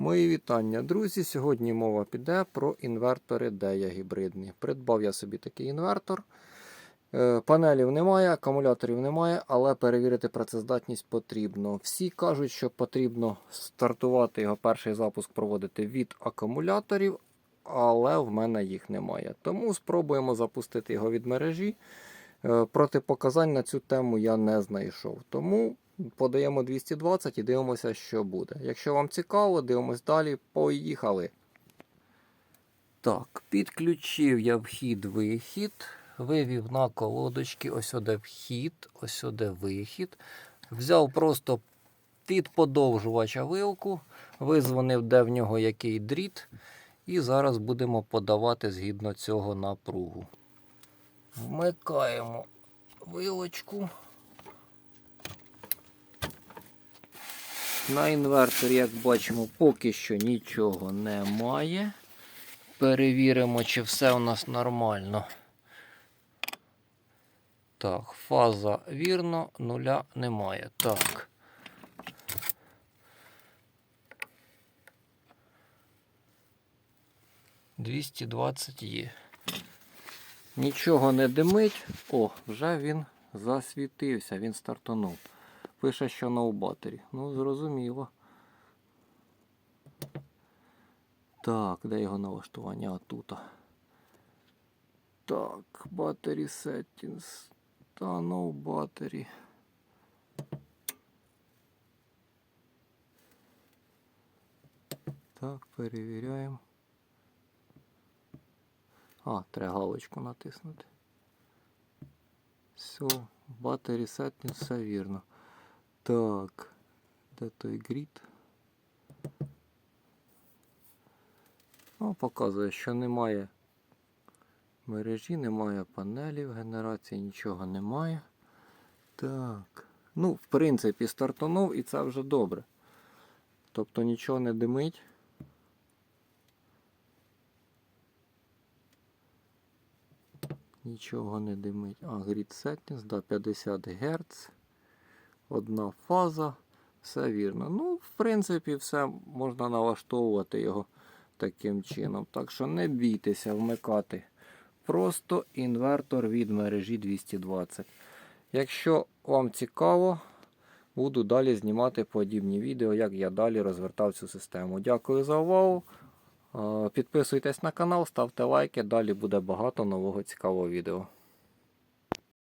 Мої вітання, друзі. Сьогодні мова піде про інвертори Дея гібридні. Придбав я собі такий інвертор. Е, Панелів немає, акумуляторів немає, але перевірити працездатність потрібно. Всі кажуть, що потрібно стартувати його перший запуск проводити від акумуляторів, але в мене їх немає. Тому спробуємо запустити його від мережі. Е, Протипоказань на цю тему я не знайшов. Тому подаємо 220 і дивимося, що буде. Якщо вам цікаво, дивимось далі. Поїхали. Так, підключив я вхід-вихід. Вивів на колодочки, ось сюди вхід, ось сюди вихід. Взяв просто під подовжувача вилку, визвонив, де в нього який дріт. І зараз будемо подавати згідно цього напругу. Вмикаємо вилочку. На інверторі, як бачимо, поки що нічого немає. Перевіримо, чи все у нас нормально. Так, фаза вірно, нуля немає. Так. Двісті двадцять є. Нічого не димить. О, вже він засвітився, він стартанув. Пише, що на батері. Ну, зрозуміло. Так, де його налаштування? А тут. Так, battery settings. Та no battery. Так, перевіряємо. А, треба галочку натиснути. Все, battery settings, все вірно. Так, де той грід? Ну, показує, що немає мережі, немає панелів, генерації, нічого немає. Так. Ну, в принципі, стартанув і це вже добре. Тобто нічого не димить. Нічого не димить. А, grid settings, да, 50 Гц. Одна фаза. Все вірно. Ну, в принципі, все можна налаштовувати його таким чином. Так що не бійтеся вмикати. Просто інвертор від мережі 220. Якщо вам цікаво, буду далі знімати подібні відео, як я далі розвертав цю систему. Дякую за увагу. Е, Підписуйтесь на канал, ставте лайки, далі буде багато нового цікавого відео.